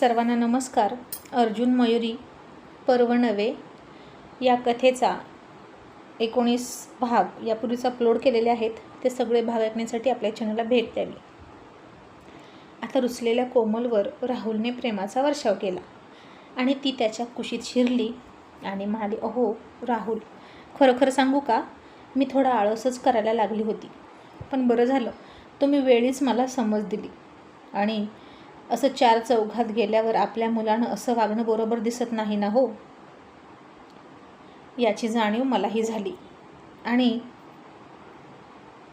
सर्वांना नमस्कार. अर्जुन मयुरी पर्व नवे या कथेचा एकोणीस भाग यापूर्वीच अपलोड केलेले आहेत. ते सगळे भाग ऐकण्यासाठी आपल्या चॅनलला भेट द्यावी. आता रुचलेल्या कोमलवर राहुलने प्रेमाचा वर्षाव केला आणि ती त्याच्या कुशीत शिरली आणि म्हणाली अहो राहुल खरोखर सांगू का? मी थोडा आळसच करायला लागली होती. पण बरं झालं तुम्ही वेळीच मला समज दिली आणि असं चार चौघात गेल्यावर आपल्या मुलानं असं वागणं बरोबर दिसत नाही ना हो? याची जाणीव मलाही झाली. आणि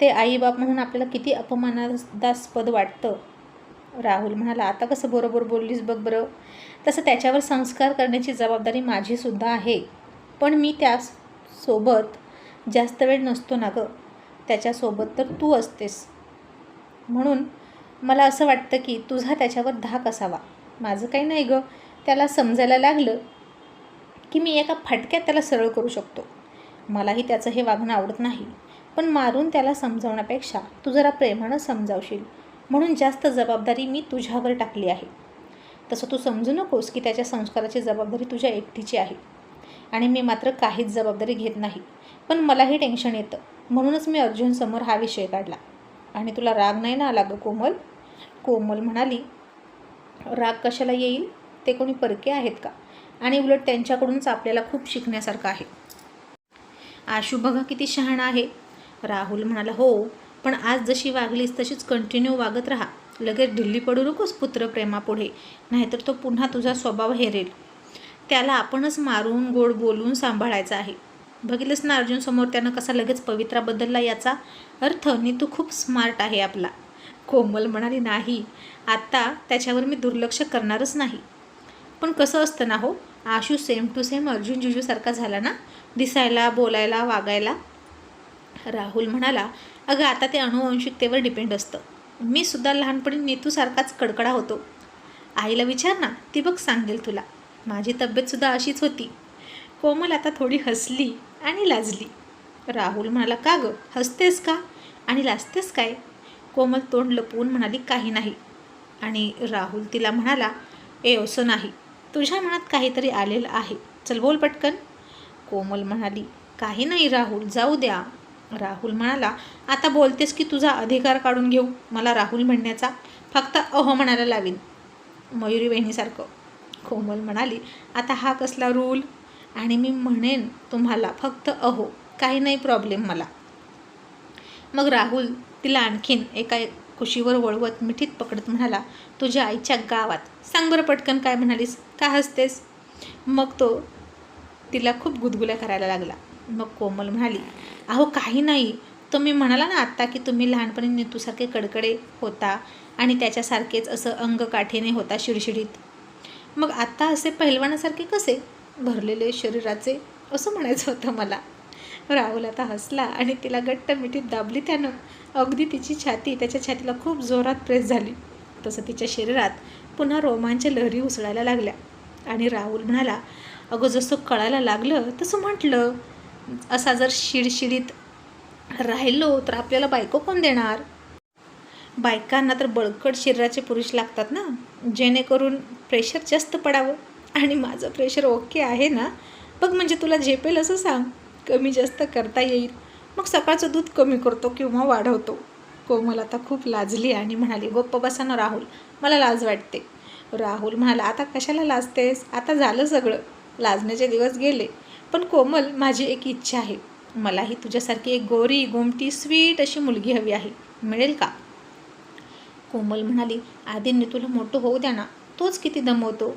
ते आईबाप म्हणून आपल्याला किती अपमानास्पद वाटतं. राहुल म्हणाला आता कसं बरोबर बोललीस बघ बरं. तसं त्याच्यावर संस्कार करण्याची जबाबदारी माझीसुद्धा आहे. पण मी त्यासोबत जास्त वेळ नसतो ना गं. त्याच्यासोबत तर तू असतेस. म्हणून मला असं वाटतं की तुझा त्याच्यावर धाक असावा. माझं काही नाही गं. त्याला समजायला लागलं की मी एका फटक्यात त्याला सरळ करू शकतो. मलाही त्याचं हे वागणं आवडत नाही. पण मारून त्याला समजावण्यापेक्षा तू जरा प्रेमानं समजावशील. म्हणून जास्त जबाबदारी मी तुझ्यावर टाकली आहे. तसं तू समजू नकोस की त्याच्या संस्काराची जबाबदारी तुझ्या एकटीची आहे. आणि मी मात्र काहीच जबाबदारी घेत नाही. पण मलाही टेन्शन येतं. म्हणूनच मी अर्जुनसमोर हा विषय काढला. आणि तुला राग नाही ना आला गं कोमल? कोमल म्हणाली राग कशाला येईल? ते कोणी परके आहेत का? आणि उलट त्यांच्याकडूनच आपल्याला खूप शिकण्यासारखं आहे. आशू बघा किती शहाणा आहे. राहुल म्हणाला हो पण आज जशी वागलीस तशीच कंटिन्यू वागत राहा. लगेच ढिल्ली पडू नकोस पुत्रप्रेमापुढे नाहीतर तो पुन्हा तुझा स्वभाव हेरेल. त्याला आपणच मारून गोड बोलून सांभाळायचं आहे. बघितलंच ना अर्जुन समोर त्यानं कसा लगेच पवित्रा बदलला याचा? अर्थ नी तू खूप स्मार्ट आहे आपला. कोमल म्हणाली नाही आत्ता त्याच्यावर मी दुर्लक्ष करणारच नाही. पण कसं असतं ना हो? Ashu same to same Arjun जुजूसारखा झाला ना? दिसायला बोलायला वागायला? राहुल म्हणाला अगं आता ते अनुवंशिकतेवर डिपेंड असतं. मी सुद्धा लहानपणी नेतूसारखाच कडकडा होतो. आईला विचार ना ती बघ सांगेल तुला. माझी तब्येतसुद्धा अशीच होती. कोमल आता थोडी हसली. आणि लाजली. राहुल म्हणाला का गं? हसतेस का? आणि लाजतेस काय? कोमल तोंड लपवून म्हणाली काही नाही. आणि राहुल तिला म्हणाला ए असं नाही. तुझ्या मनात काहीतरी आलेलं आहे. चल बोल पटकन. कोमल म्हणाली काही नाही राहुल जाऊ द्या. राहुल म्हणाला आता बोलतेस की तुझा अधिकार काढून घेऊ. मला राहुल म्हणण्याचा फक्त अहो म्हणायला लावीन. मयुरी बहिणीसारखं कोमल म्हणाली आता हा कसला रूल आणि मी म्हणेन तुम्हाला फक्त अहो काही नाही प्रॉब्लेम मला. मग राहुल तिला आणखीन एका कुशीवर वळवत मिठीत पकडत म्हणाला तुझ्या आईच्या गावात सांग बरं पटकन काय म्हणालीस? का हसतेस? मग तो तिला खूप गुदगुल्या करायला लागला. मग कोमल म्हणाली अहो काही नाही. तुम्ही म्हणाला ना आत्ता की तुम्ही लहानपणी नेतूसारखे कडकडे होता आणि त्याच्यासारखेच असं अंग काठीने होता शिडशिडीत. मग आत्ता असे पहिलवानासारखे कसे? भरलेले शरीराचे असं म्हणायचं होतं मला. राहुल आता हसला आणि तिला घट्ट मिठीत दाबली त्यानं. अगदी तिची छाती त्याच्या छातीला खूप जोरात प्रेस झाली. तसं तिच्या शरीरात पुन्हा रोमांच्या लहरी उसळायला लागल्या. आणि राहुल म्हणाला अगं जसं कळायला लागलं तसं म्हटलं. असा जर शिडशिडीत राहिलो तर आपल्याला बायको कोण देणार? बायकांना तर बळकट शरीराचे पुरुष लागतात ना. जेणेकरून प्रेशर जास्त पडावं. आणि माझं प्रेशर ओके आहे ना बघ म्हणजे तुला झेपेल असं सांग कमी जास्त करता येईल. मग सकाळचं दूध कमी करतो किंवा वाढवतो. कोमल आता खूप लाजली आणि म्हणाली गप्प बसा ना राहुल मला लाज वाटते. राहुल म्हणाला आता कशाला लाजतेस? आता झालं सगळं. लाजण्याचे दिवस गेले. पण कोमल माझी एक इच्छा आहे. मलाही तुझ्यासारखी एक गोरी गोमटी स्वीट अशी मुलगी हवी आहे. मिळेल का? कोमल म्हणाली आधींनी तुला मोठं होऊ द्या ना. तोच किती दमवतो.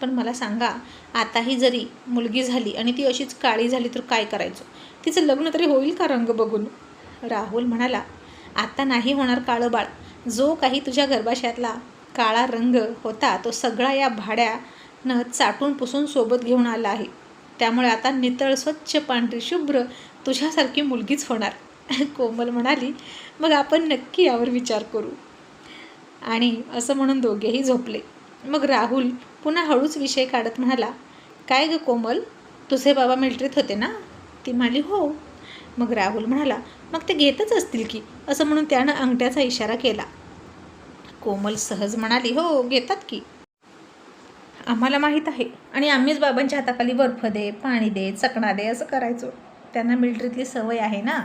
पण मला सांगा आताही जरी मुलगी झाली आणि ती अशीच काळी झाली तर काय करायचं? तिचं लग्न तरी होईल का रंग बघून? राहुल म्हणाला आता नाही होणार काळं बाळ. जो काही तुझ्या गर्भाशयातला काळा रंग होता तो सगळा या भाड्यानं चाटून पुसून सोबत घेऊन आला आहे. त्यामुळे आता नितळ स्वच्छ पांढरी शुभ्र तुझ्यासारखी मुलगीच होणार. कोमल म्हणाली मग आपण नक्की यावर विचार करू. आणि असं म्हणून दोघेही झोपले. मग राहुल पुन्हा हळूच विषय काढत म्हणाला काय ग कोमल? तुझे बाबा मिल्ट्रीत होते ना? ती म्हणाली हो. मग राहुल म्हणाला मग ते घेतच असतील की? असं म्हणून त्यानं अंगठ्याचा इशारा केला. कोमल सहज म्हणाली हो घेतात की. आम्हाला माहीत आहे आणि आम्हीच बाबांच्या हाताखाली बर्फ दे पाणी दे चकणा दे असं करायचो. त्यांना मिल्ट्रीतली सवय आहे ना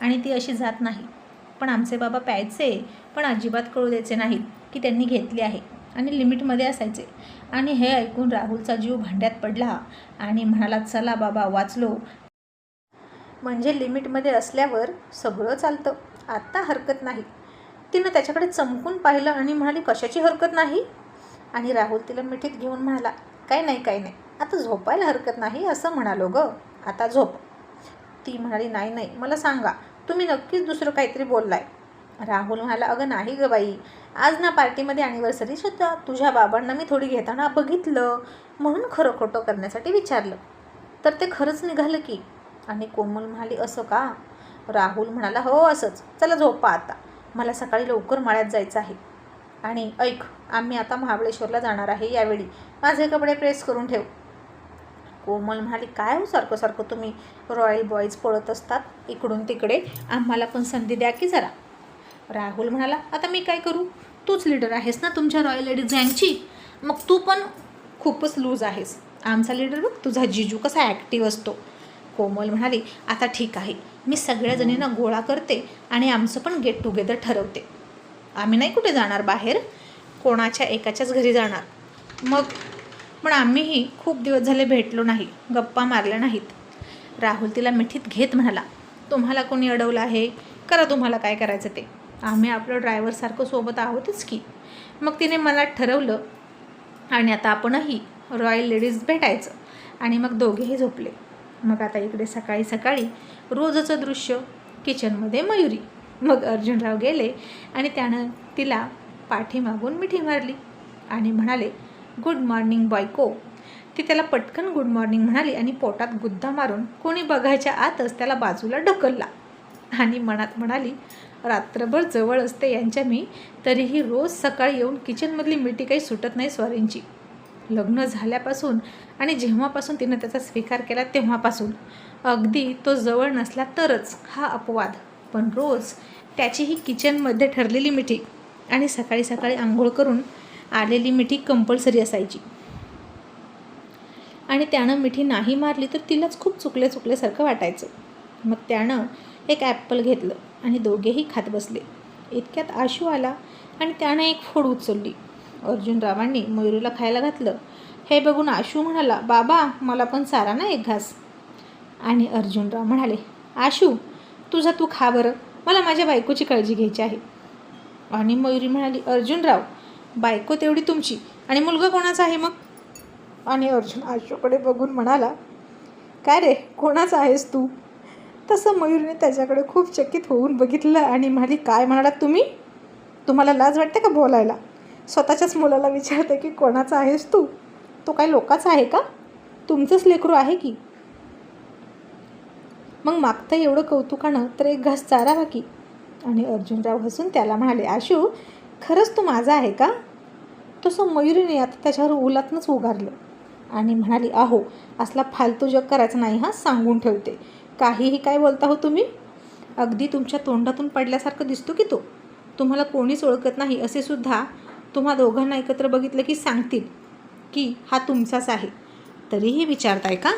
आणि ती अशी जात नाही. पण आमचे बाबा प्यायचे पण अजिबात कळू द्यायचे नाहीत की त्यांनी घेतली आहे. आणि लिमिटमध्ये असायचे. आणि हे ऐकून राहुलचा जीव भांड्यात पडला आणि म्हणाला चला बाबा वाचलो. म्हणजे लिमिटमध्ये असल्यावर सगळं चालतं. आत्ता हरकत नाही. तिनं त्याच्याकडे चमकून पाहिलं आणि म्हणाली कशाची हरकत नाही? आणि राहुल तिला मिठीत घेऊन म्हणाला काय नाही काय नाही. आता झोपायला हरकत नाही असं म्हणालो ग. आता झोप. ती म्हणाली नाही नाही. मला सांगा तुम्ही नक्कीच दुसरं काहीतरी बोललाय. राहुल म्हणाला अगं नाही ग बाई. आज ना पार्टीमध्ये ॲनिव्हर्सरी सुद्धा. तुझ्या बाबांना मी थोडी घेताना बघितलं. म्हणून खरं खोटं करण्यासाठी विचारलं. तर ते खरंच निघालं की. आणि कोमल म्हणाली असं का? राहुल म्हणाला हो असंच. चला झोपा आता. मला सकाळी लवकर माळ्यात जायचं आहे. आणि ऐक आम्ही आता महाबळेश्वरला जाणार आहे यावेळी. माझे कपडे प्रेस करून ठेव. कोमल म्हणाली काय हो सारखं सारखं तुम्ही? रॉयल बॉईज पळत असतात इकडून तिकडे. आम्हाला पण संधी द्या की जरा. राहुल म्हणाला आता मी काय करू? तूच लीडर आहेस ना तुमच्या रॉयल लेडीज गँगची मग तू पण खूपच लूज आहेस. आमचा लीडर बघ तुझा जिजू कसा ॲक्टिव्ह असतो. कोमल म्हणाली आता ठीक आहे. मी सगळ्या जणींना गोळा करते आणि आमचं पण गेट टुगेदर ठरवते. आम्ही नाही कुठे जाणार बाहेर? कोणाच्या एकाच्याच घरी जाणार? मग पण आम्हीही खूप दिवस झाले भेटलो नाही गप्पा मारल्या नाहीत. राहुल तिला मिठीत घेत म्हणाला तुम्हाला कोणी अडवलं आहे? करा तुम्हाला काय करायचं ते. आम्ही आपलं ड्रायव्हरसारखं सोबत आहोतच की. मग तिने मला ठरवलं आणि आता आपणही रॉयल लेडीज भेटायचं. आणि मग दोघेही झोपले. मग आता इकडे सकाळी सकाळी रोजचं दृश्य किचनमध्ये मयुरी. मग अर्जुनराव गेले आणि त्यानं तिला पाठीमागून मिठी मारली आणि म्हणाले गुड मॉर्निंग बायको ती त्याला पटकन गुड मॉर्निंग म्हणाली आणि पोटात गुद्दा मारून कोणी बघायच्या आतच त्याला बाजूला ढकलला. आणि मनात म्हणाली रात्रभर जवळ असते यांच्या मी तरीही रोज सकाळी येऊन किचनमधली मिठी काही सुटत नाही स्वारींची. लग्न झाल्यापासून आणि जेव्हापासून तिनं त्याचा स्वीकार केला तेव्हापासून. अगदी तो जवळ नसला तरच हा अपवाद. पण रोज त्याची ही किचनमध्ये ठरलेली मिठी आणि सकाळी सकाळी आंघोळ करून आलेली मिठी कंपल्सरी असायची. आणि त्यानं मिठी नाही मारली तर तिलाच खूप चुकले चुकल्यासारखं वाटायचं. मग त्यानं एक ॲपल घेतलं आणि दोघेही खात बसले. इतक्यात आशू आला आणि त्यानं एक फोड उचलली. अर्जुनरावांनी मयुरीला खायला घातलं. हे बघून आशू म्हणाला बाबा मला पण सारा ना एक घास. आणि अर्जुनराव म्हणाले आशू तुझा तू खा बरं मला माझ्या बायकोची काळजी घ्यायची आहे. आणि मयुरी म्हणाली अर्जुनराव बायको तेवढी तुमची आणि मुलगा कोणाचा आहे मग? आणि अर्जुन आशूकडे बघून म्हणाला काय रे कोणाचा आहेस तू? तसं मयुरीने त्याच्याकडे खूप चकित होऊन बघितलं आणि म्हणाली काय म्हणालात तुम्ही? तुम्हाला लाज वाटते का बोलायला? स्वतःच्याच मुलाला विचारते की कोणाचा आहेस तू? तो काय लोकाचा आहे का? तुमचंच लेकरू आहे की? मग मागतं एवढं कौतुकानं तर एक घास चारावा की. आणि अर्जुनराव हसून त्याला म्हणाले आशू खरंच तू माझा आहे का? तसं मयुरीने आता त्याच्यावर उलातनंच उगारलं आणि म्हणाली अहो असला फालतू जग करायचं नाही हा सांगून ठेवते. काहीही काय बोलता हो तुम्ही? अगदी तुमच्या तोंडातून पडल्यासारखं दिसतो की तो? तुम्हाला कोणीच ओळखत नाही असे सुद्धा तुम्हा दोघांना एकत्र बघितलं की सांगतील की हा तुमचाच आहे. तरीही विचारताय का?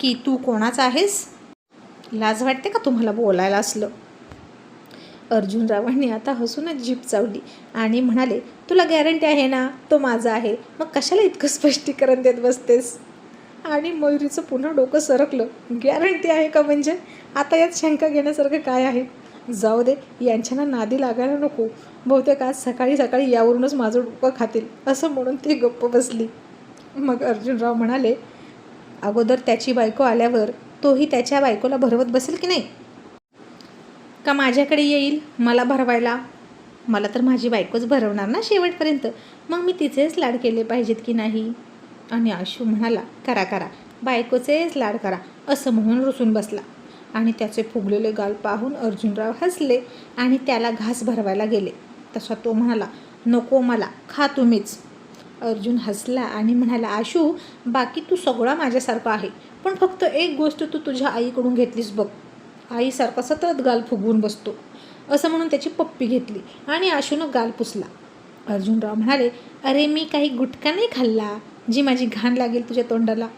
की तू कोणाचा आहेस? लाज वाटते का तुम्हाला बोलायला असलं? अर्जुनरावांनी आता हसूनच जीप चावली आणि म्हणाले तुला गॅरंटी आहे ना? तो माझा आहे. मग कशाला इतकं स्पष्टीकरण देत बसतेस? आणि मयुरीचं पुन्हा डोकं सरकलं. गॅरंटी आहे का म्हणजे? आता यात शंका घेण्यासारखं काय आहे? जाऊ दे यांच्याना नादी लागायला नको. बहुतेक आज सकाळी सकाळी यावरूनच माझं डोकं खातील असं म्हणून ती गप्प बसली. मग अर्जुनराव म्हणाले अगोदर त्याची बायको आल्यावर तोही त्याच्या बायकोला भरवत बसेल की नाही? का माझ्याकडे येईल? मला भरवायला? मला तर माझी बायकोच भरवणार ना शेवटपर्यंत. मग मी तिचेच लाड केले पाहिजेत की नाही? आणि आशू म्हणाला करा करा बायकोचेच लाड करा असं म्हणून रुसून बसला. आणि त्याचे फुगलेले गाल पाहून अर्जुनराव हसले आणि त्याला घास भरवायला गेले. तसा तो म्हणाला नको मला खा तुम्हीच. अर्जुन हसला आणि म्हणाला आशू बाकी तू सगळा माझ्यासारखा आहे पण फक्त एक गोष्ट तू तुझ्या आईकडून घेतलीस बघ. आईसारखा सतत गाल फुगवून बसतो असं म्हणून त्याची पप्पी घेतली आणि आशूनं गाल पुसला. अर्जुनराव म्हणाले अरे मी काही गुटखा नाही खाल्ला. जी माझी घाण लागेल तुझ्या तोंडाला.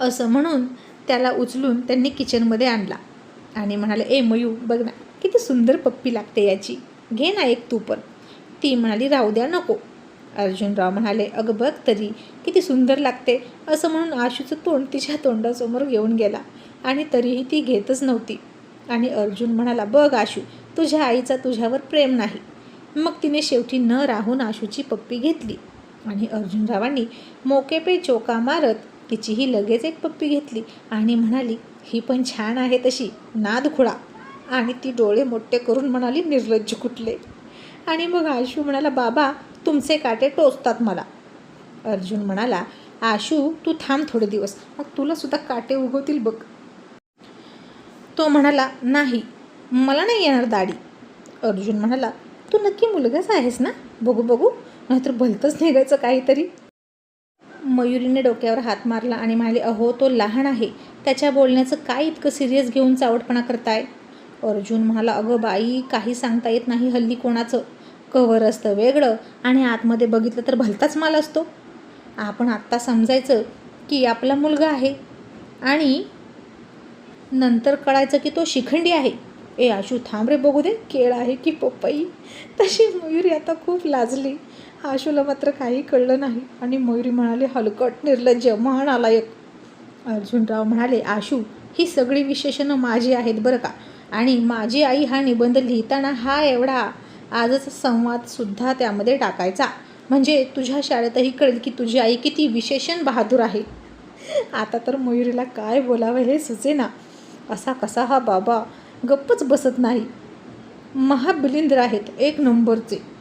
असं म्हणून त्याला उचलून त्यांनी किचनमध्ये आणला. आणि म्हणाले ए मयू बघ ना किती सुंदर पप्पी लागते याची. घे ना एक तू पण. ती म्हणाली राहू द्या नको. अर्जुनराव म्हणाले अगं बघ तरी किती सुंदर लागते. असं म्हणून आशूचं तोंड तिच्या तोंडासमोर घेऊन गेला. आणि तरीही ती घेतच नव्हती. आणि अर्जुन म्हणाला बघ आशू तुझ्या आईचा तुझ्यावर प्रेम नाही. मग तिने शेवटी न राहून आशूची पप्पी घेतली. आणि अर्जुनरावांनी मोकेपे चोका मारत तिचीही लगेच एक पप्पी घेतली आणि म्हणाली ही पण छान आहे तशी नाद खुळा. आणि ती डोळे मोठे करून म्हणाली निर्लज्ज कुठले. आणि मग आशू म्हणाला बाबा तुमचे काटे टोचतात मला. अर्जुन म्हणाला आशू तू थांब थोडे दिवस मग तुलासुद्धा काटे उगवतील बघ. तो म्हणाला नाही मला नाही येणार दाढी. अर्जुन म्हणाला तू नक्की मुलगाच आहेस ना? बघू बघू. नाहीतर भलतंच निघायचं काहीतरी. मयुरीने डोक्यावर हात मारला आणि म्हणाले अहो तो लहान आहे. त्याच्या बोलण्याचं काय इतकं सिरियस घेऊन चावटपणा करताय? अर्जुन म्हणाला अगं बाई काही सांगता येत नाही हल्ली कोणाचं. कवर असतं वेगळं आणि आतमध्ये बघितलं तर भलताच माल असतो. आपण आत्ता समजायचं की आपला मुलगा आहे आणि नंतर कळायचं की तो शिखंडी आहे. ए आशू थांब रे बघू दे केळ आहे की पपई? तशी मयुरी आता खूप लाजली. आशूला मात्र काही कळलं नाही आणि मयुरी म्हणाले हलकट निर्लज्ज महान आलायक अर्जुनराव म्हणाले आशू ही सगळी विशेषणं माझी आहेत बरं का? आणि माझी आई हा निबंध लिहिताना हा एवढा आजच संवादसुद्धा त्यामध्ये टाकायचा. म्हणजे तुझ्या शाळेतही कळेल की तुझी आई किती विशेषण बहादूर आहे. आता तर मयुरीला काय बोलावं हे सुचेना. असा कसा हा बाबा? गप्पच बसत नाही. महाबिलिंद्र आहेत एक नंबरचे.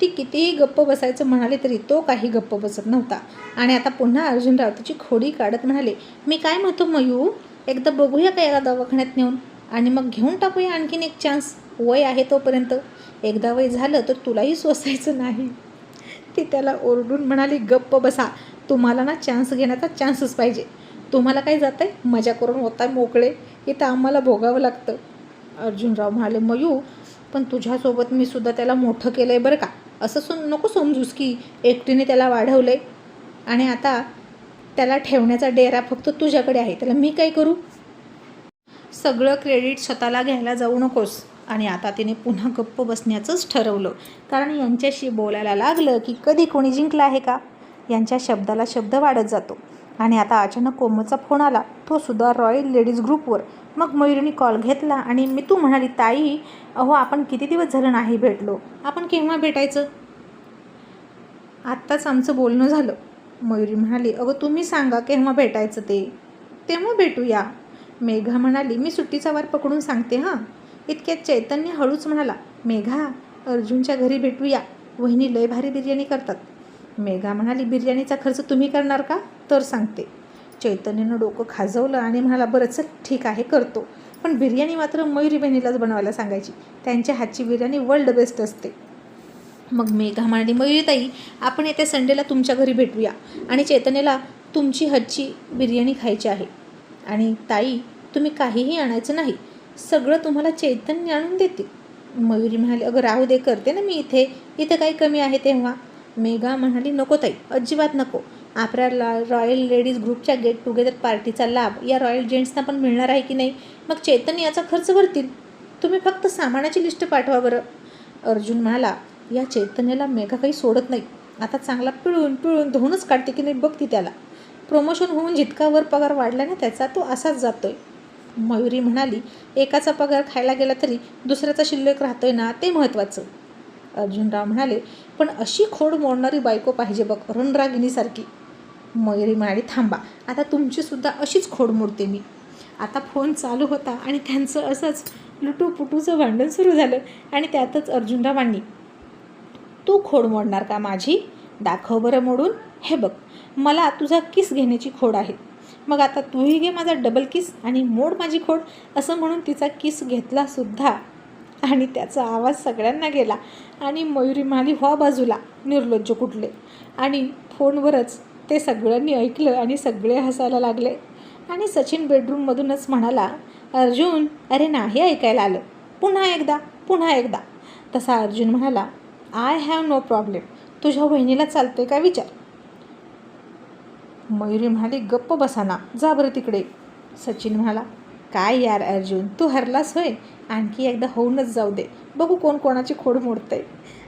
ती कितीही गप्प बसायचं म्हणाले तरी तो काही गप्प बसत नव्हता. आणि आता पुन्हा अर्जुनराव तिची खोडी काढत म्हणाले मी काय म्हणतो मयू? एकदा बघूया का याला दवाखान्यात नेऊन? आणि मग घेऊन टाकूया आणखीन एक चान्स वय आहे तोपर्यंत. एकदा वय झालं तर तुलाही सोसायचं नाही. ती त्याला ओरडून म्हणाली गप्प बसा. तुम्हाला ना चान्स घेण्याचा चान्सच पाहिजे. तुम्हाला काय जात आहे मजा करून होता मोकळे. इथं आम्हाला भोगावं लागतं. अर्जुनराव म्हणाले मयू पण तुझ्यासोबत मी सुद्धा त्याला मोठं केलं आहे बरं का. असं सु नको समजूस की एकटीने त्याला वाढवलं आहे आणि आता त्याला ठेवण्याचा डेरा फक्त तुझ्याकडे आहे. त्याला मी काय करू? सगळं क्रेडिट स्वतःला घ्यायला जाऊ नकोस. आणि आता तिने पुन्हा गप्प बसण्याचंच ठरवलं. कारण यांच्याशी बोलायला लागलं की कधी कोणी जिंकलं आहे का? यांच्या शब्दाला शब्द वाढत जातो. आणि आता अचानक कोमलचा फोन आला. तो सुद्धा रॉयल लेडीज ग्रुपवर. मग मयुरीने कॉल घेतला आणि मी तू म्हणाली ताई अहो आपण किती दिवस झालं नाही भेटलो. आपण केव्हा भेटायचं? आत्ताच आमचं बोलणं झालं. मयुरी म्हणाली अगं तुम्ही सांगा केव्हा भेटायचं ते. तेव्हा भेटूया. मेघा म्हणाली मी सुट्टीचा वार पकडून सांगते हां. इतक्यात चैतन्य हळूच म्हणाला मेघा अर्जुनच्या घरी भेटूया. वहिनी लय भारी बिर्याणी करतात. मेघा म्हणाली बिर्याणीचा खर्च तुम्ही करणार का? तर सांगते. चैतन्यनं डोकं खाजवलं आणि म्हणाला बरं चल ठीक आहे करतो. पण बिर्याणी मात्र मयुरी बहिणीलाच बनवायला सांगायची. त्यांच्या हातची बिर्याणी वर्ल्ड बेस्ट असते. मग मेघा म्हणाली मयुरीताई आपण येत्या संडेला तुमच्या घरी भेटूया आणि चैतन्याला तुमची हातची बिर्याणी खायची आहे. आणि ताई तुम्ही काहीही आणायचं नाही सगळं तुम्हाला चैतन्य आणून देते मयुरी म्हणाली अगं राहू दे करते ना मी इथे. इथं काही कमी आहे तेव्हा. मेघा म्हणाली नको ताई अजिबात नको. आपल्या रॉयल लेडीज ग्रुपच्या गेट टुगेदर पार्टीचा लाभ या रॉयल जेंट्सना पण मिळणार आहे की नाही? मग चैतन्य याचा खर्च भरतील? तुम्ही फक्त सामानाची लिस्ट पाठवा बरं. अर्जुन म्हणाला या चैतन्याला मेघा काही सोडत नाही. आता चांगला पिळून पिळून धुवूनच काढते की नाही बघती त्याला. प्रमोशन होऊन जितका वर पगार वाढला ना त्याचा तो असाच जातोय. मयुरी म्हणाली एकाचा पगार खायला गेला तरी दुसऱ्याचा शिल्लक राहतोय ना ते महत्त्वाचं. अर्जुनराव म्हणाले पण अशी खोड मोडणारी बायको पाहिजे बघ रणरागिणीसारखी. मयुरी म्हणाली थांबा आता तुमचीसुद्धा अशीच खोड मोडते मी. आता फोन चालू होता आणि त्यांचं असंच लुटूपुटूचं भांडण सुरू झालं आणि त्यातच अर्जुनरावांनी तू खोड मोडणार का माझी? दाखव बरं मोडून. हे बघ मला तुझा किस घेण्याची खोड आहे. मग आता तूही घे माझा डबल किस आणि मोड माझी खोड. असं म्हणून तिचा किस घेतलासुद्धा आणि त्याचा आवाज सगळ्यांना गेला आणि मयुरी माली व्हा बाजूला निर्लज्ज कुठले. आणि फोनवरच ते सगळ्यांनी ऐकलं आणि सगळे हसायला लागले. आणि सचिन बेडरूममधूनच म्हणाला अर्जुन अरे नाही ऐकायला आलं. पुन्हा एकदा पुन्हा एकदा. तसा अर्जुन म्हणाला आय हॅव नो प्रॉब्लेम तुझ्या बहिणीला चालते का विचार? मयुरी म्हणाली गप्प बसाना जा बरं तिकडे. सचिन म्हणाला काय यार अर्जुन तू हरलास होय? आणखी एकदा होऊनच जाऊ दे. बघू कोण कोणाची खोड मोडतंय.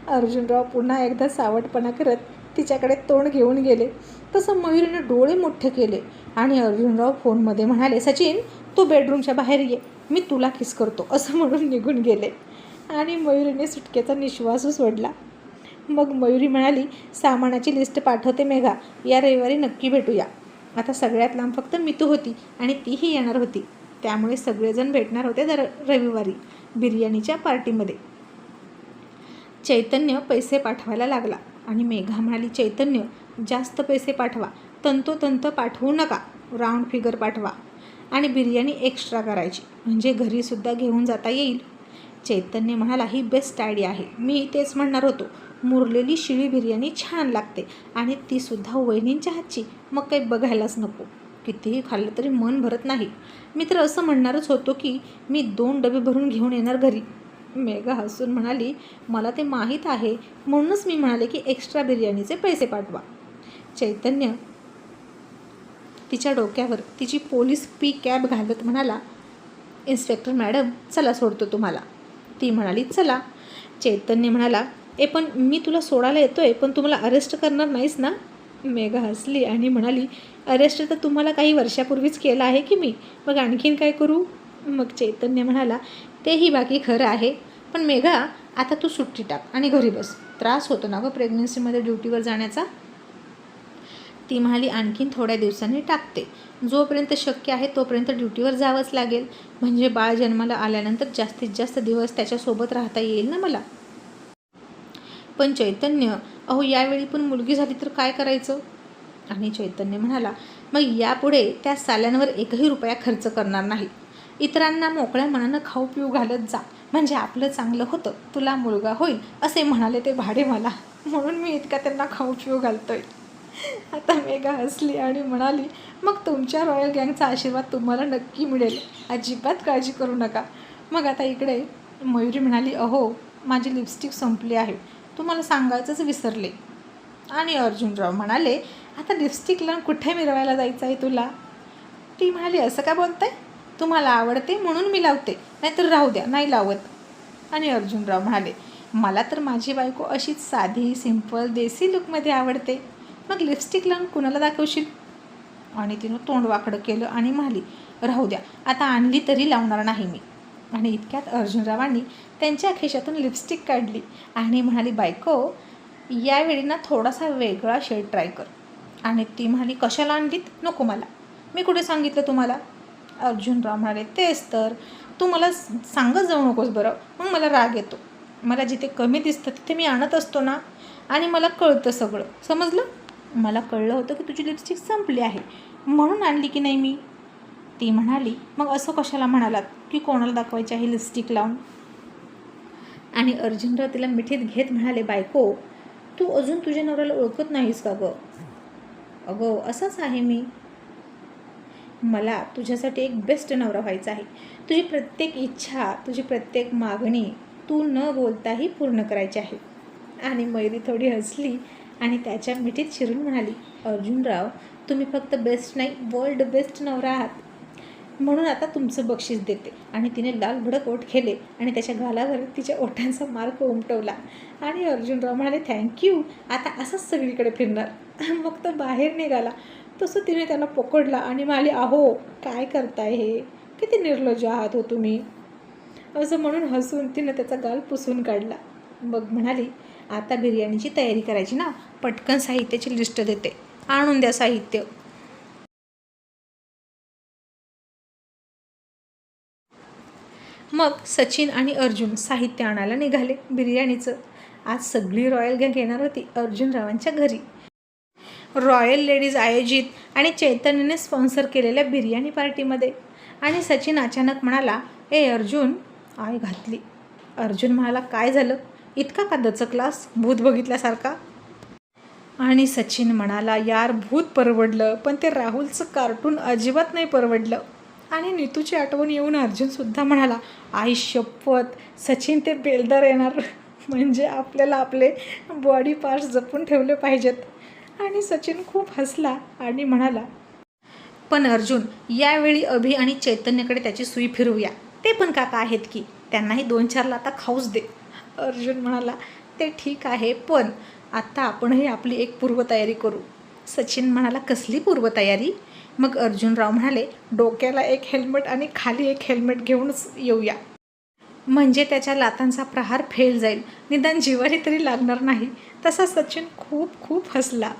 अर्जुनराव पुन्हा एकदा सावटपणा करत तिच्याकडे तोंड घेऊन गेले. तसं मयुरीने डोळे मोठे केले आणि अर्जुनराव फोनमध्ये म्हणाले सचिन तू बेडरूमच्या बाहेर ये मी तुला किस करतो असं म्हणून निघून गेले. आणि मयुरीने सुटकेचा निश्वास सोडला. मग मयुरी म्हणाली सामानाची लिस्ट पाठवते मेघा या रविवारी नक्की भेटूया. आता सगळ्यात लांब फक्त मितू होती आणि तीही येणार होती. त्यामुळे सगळेजण भेटणार होते दर रविवारी बिर्याणीच्या पार्टीमध्ये. चैतन्य पैसे पाठवायला लागला. आणि मेघा म्हणाली चैतन्य जास्त पैसे पाठवा तंतोतंत पाठवू नका राऊंड फिगर पाठवा. आणि बिर्याणी एक्स्ट्रा करायची म्हणजे घरीसुद्धा घेऊन जाता येईल. चैतन्य म्हणाला ही बेस्ट आयडिया आहे. मी तेच म्हणणार होतो. मुरलेली शिळी बिर्याणी छान लागते आणि तीसुद्धा वहिनींच्या हातची मग काही बघायलाच नको. कितीही खाल्लं तरी मन भरत नाही. मी तर असं म्हणणारच होतो की मी दोन डबे भरून घेऊन येणार घरी. मेघा हसून म्हणाली मला ते माहीत आहे. म्हणूनच मी म्हणाले की एक्स्ट्रा बिर्याणीचे पैसे पाठवा. चैतन्य तिच्या डोक्यावर तिची पोलीस पी कॅब घालत म्हणाला इन्स्पेक्टर मॅडम चला सोडतो तुम्हाला. ती म्हणाली चला. चैतन्य म्हणाला ए पण मी तुला सोडायला येतोय पण तुम्हाला अरेस्ट करणार नाहीस ना? मेघा हसली आणि म्हणाली अरेस्ट तर तुम्हाला काही वर्षापूर्वीच केलं आहे की मी? मग आणखीन काय करू? मग चैतन्य म्हणाला तेही बाकी खरं आहे. पण मेघा आता तू सुट्टी टाक आणि घरी बस. त्रास होतो ना गं प्रेग्नन्सीमध्ये ड्युटीवर जाण्याचा? ती म्हणाली आणखीन थोड्या दिवसांनी टाकते. जोपर्यंत शक्य आहे तोपर्यंत ड्युटीवर जावंच लागेल. म्हणजे बाळ जन्माला आल्यानंतर जास्तीत जास्त दिवस त्याच्यासोबत राहता येईल ना मला? पण चैतन्य अहो यावेळी पण मुलगी झाली तर काय करायचं? आणि चैतन्य म्हणाला मग यापुढे त्या साल्यांवर एकही रुपया खर्च करणार नाही. इतरांना मोकळ्या मनानं खाऊ पिऊ घालत जा. म्हणजे आपलं चांगलं होतं. तुला मुलगा होईल असे म्हणाले ते भाडे मला. म्हणून मी इतका त्यांना खाऊ पिऊ घालतोय. आता मेघा हसली आणि म्हणाली मग तुमच्या रॉयल गँगचा आशीर्वाद तुम्हाला नक्की मिळेल. अजिबात काळजी करू नका. मग आता इकडे मयुरी म्हणाली अहो माझी लिपस्टिक संपली आहे. तुम्हाला सांगायचंच विसरले. आणि अर्जुनराव म्हणाले आता लिपस्टिक लावून कुठे मिरवायला जायचं आहे तुला? ती म्हणाली असं का बोलताय? तुम्हाला आवडते म्हणून मी लावते नाहीतर राहू द्या नाही लावत. आणि अर्जुनराव म्हणाले मला तर माझी बायको अशीच साधी सिंपल देसी लुकमध्ये आवडते. मग लिपस्टिक लावून कुणाला दाखवशील? आणि तिनं तोंड वाकडं केलं आणि म्हणाली राहू द्या आता आणली तरी लावणार नाही मी. आणि इतक्यात अर्जुनरावांनी त्यांच्या खिशातून लिपस्टिक काढली आणि म्हणाली बायको यावेळी ना थोडासा वेगळा शेड ट्राय कर. आणि ती म्हणाली कशाला आणलीत? नको मला. मी कुठे सांगितलं तुम्हाला? अर्जुनराव म्हणाले तेच तर. तू मला सांगत जाऊ नकोस बरं. मग मला राग येतो. मला जिथे कमी दिसतं तिथे मी आणत असतो ना. आणि मला कळतं सगळं. समजलं? मला कळलं होतं की तुझी लिपस्टिक संपली आहे. म्हणून आणली की नाही मी? ती म्हणाली मग असं कशाला म्हणालात? की कोणाला दाखवायची आहे लिपस्टिक लावून? आणि अर्जुनराव तिला मिठीत घेत म्हणाले बायको तू अजून तुझ्या नवऱ्याला ओळखत नाहीस का गं? अगं असंच आहे मी. मला तुझ्यासाठी एक बेस्ट नवरा व्हायचा आहे. तुझी प्रत्येक इच्छा तुझी प्रत्येक मागणी तू न बोलताही पूर्ण करायची आहे. आणि मयुरी थोडी हसली आणि त्याच्या मिठीत शिरून म्हणाली अर्जुनराव तुम्ही फक्त बेस्ट नाही वर्ल्ड बेस्ट नवरा आहात. म्हणून आता तुमचं बक्षीस देते. आणि तिने लाल भडक ओठ केले आणि त्याच्या गालावर तिच्या ओठांचा मार्क उमटवला. आणि अर्जुनराव म्हणाले थँक्यू आता असंच सगळीकडे फिरणार. मग तो बाहेर निघाला. तसं तिने त्याला पकडला आणि माली अहो काय करताय हे? किती निर्लज्ज आहात हो तुम्ही. असं म्हणून हसून तिनं त्याचा गाल पुसून काढला. मग म्हणाली आता बिर्याणीची तयारी करायची ना पटकन साहित्याची लिस्ट देते. आणून द्या साहित्य. मग सचिन आणि अर्जुन साहित्य आणायला निघाले बिर्याणीचं. आज सगळी रॉयल गँग येणार होती अर्जुनरावांच्या घरी. रॉयल लेडीज आयोजित आणि चैतन्यने स्पॉन्सर केलेल्या बिर्याणी पार्टीमध्ये. आणि सचिन अचानक म्हणाला ए अर्जुन. आय घातली. अर्जुन म्हणाला काय झालं? इतका का दचकलास? भूत बघितल्यासारखा. आणि सचिन म्हणाला यार भूत परवडलं पण ते राहुलचं कार्टून अजिबात नाही परवडलं. आणि नीतूची आठवण येऊन अर्जुनसुद्धा म्हणाला आई शपथ सचिन ते बेलदार येणार. म्हणजे आपल्याला आपले बॉडी पार्ट्स जपून ठेवले पाहिजेत. आणि सचिन खूप हसला आणि म्हणाला पण अर्जुन यावेळी अभि आणि चैतन्यकडे त्याची सुई फिरवूया. ते पण काका आहेत की. त्यांनाही दोन चार लाता खाऊच दे. अर्जुन म्हणाला ते ठीक आहे पण आत्ता आपणही आपली एक पूर्वतयारी करू. सचिन म्हणाला कसली पूर्वतयारी? मग अर्जुनराव म्हणाले डोक्याला एक हेल्मेट आणि खाली एक हेल्मेट घेऊनच येऊया. म्हणजे त्याच्या लातांचा प्रहार फेल जाईल. निदान जीवारी तरी लागणार नाही. तसा सचिन खूप खूप हसला.